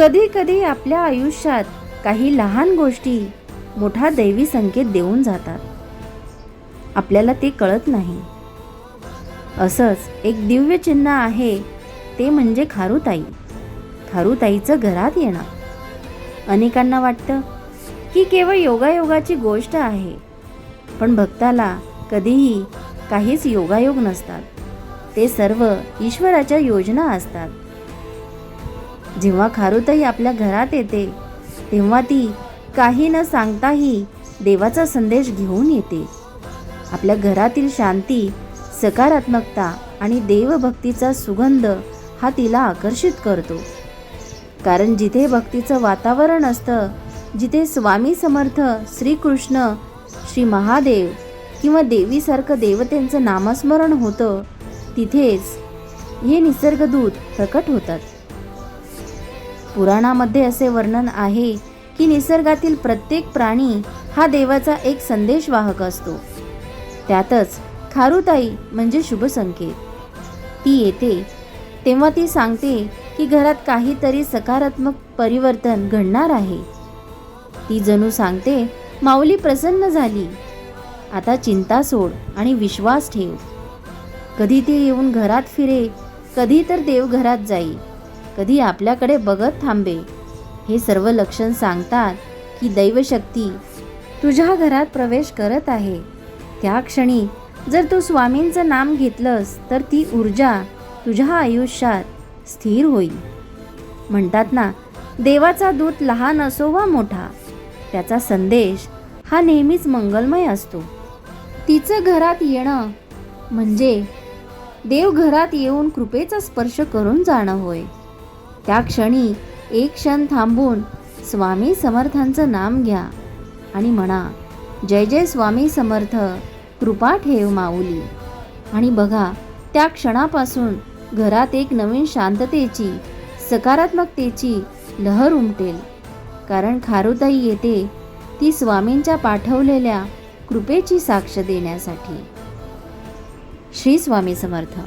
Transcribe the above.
कधी कधी आपल्या आयुष्यात काही लहान गोष्टी मोठा दैवी संकेत देऊन जातात. आपल्याला ते कळत नाही. असंच एक दिव्य चिन्ह आहे ते म्हणजे खारुताई. खारुताईचं घरात येणं. अनेकांना वाटतं की केवळ योगायोगाची गोष्ट आहे पण भक्ताला कधीही काहीच योगायोग नसतात. ते सर्व ईश्वराच्या योजना असतात. जेव्हा खारुताई आपल्या घरात येते तेव्हा ती काही न सांगताही देवाचा संदेश घेऊन येते. आपल्या घरातील शांती सकारात्मकता आणि देवभक्तीचा सुगंध हा तिला आकर्षित करतो. कारण जिथे भक्तीचं वातावरण असतं जिथे स्वामी समर्थ श्रीकृष्ण श्री महादेव किंवा देवीसारखं देवतेंचं नामस्मरण होतं तिथेच हे निसर्गदूत प्रकट होतात. पुराणामध्ये असे वर्णन आहे की निसर्गातील प्रत्येक प्राणी हा देवाचा एक संदेशवाहक असतो. त्यातच खारुताई म्हणजे शुभ संकेत. ती येते तेव्हा ती सांगते की घरात काहीतरी सकारात्मक परिवर्तन घडणार आहे. ती जणू सांगते माऊली प्रसन्न झाली. आता चिंता सोड आणि विश्वास ठेव. कधी ती येऊन घरात फिरे कधी तर देव घरात जाई. कधी आपल्याकडे बघत थांबे. हे सर्व लक्षण सांगतात की दैवशक्ती तुझ्या घरात प्रवेश करत आहे. त्या क्षणी जर तू स्वामींचं नाम घेतलंस तर ती ऊर्जा तुझ्या आयुष्यात स्थिर होईल. म्हणतात ना देवाचा दूत लहान असो वा मोठा त्याचा संदेश हा नेहमीच मंगलमय असतो. तिचं घरात येणं म्हणजे देव घरात येऊन कृपेचा स्पर्श करून जाणं होय. त्या क्षणी एक क्षण थांबून स्वामी समर्थांचं नाम घ्या आणि म्हणा जय जय स्वामी समर्थ कृपा ठेव माऊली. आणि बघा त्या क्षणापासून घरात एक नवीन शांततेची सकारात्मकतेची लहर उमटेल. कारण खारुताई येते ती स्वामींच्या पाठवलेल्या कृपेची साक्ष देण्यासाठी. श्री स्वामी समर्थ.